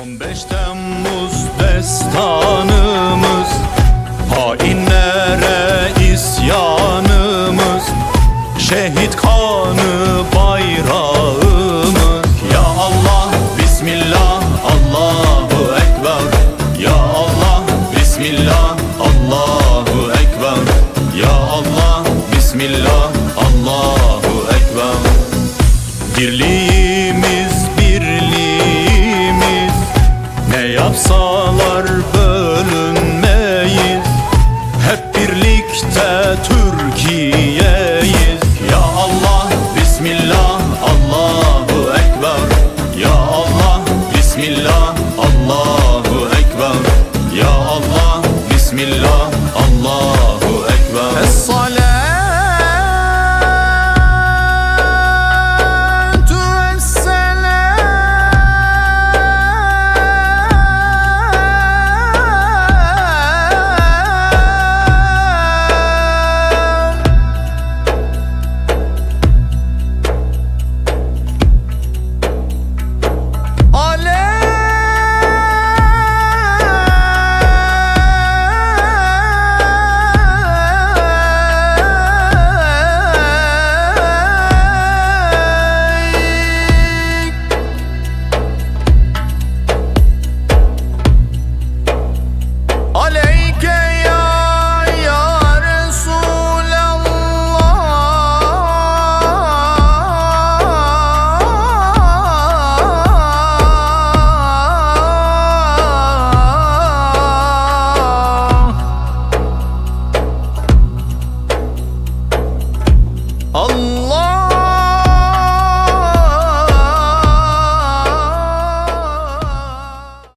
15 Temmuz destanımız Hainlere isyanımız Şehit kanı bayrağımız. Ya Allah Bismillah Allahu Ekber. Ya Allah Bismillah Allahu Ekber. Ya Allah Bismillah Allahu Ekber. Birliğimiz, Yapsalar bölünmeyiz. Hep birlikte Türkiye'yiz. Ya Allah Bismillah Allahu Ekber. Ya Allah Bismillah Allahu Ekber. Ya Allah Bismillah.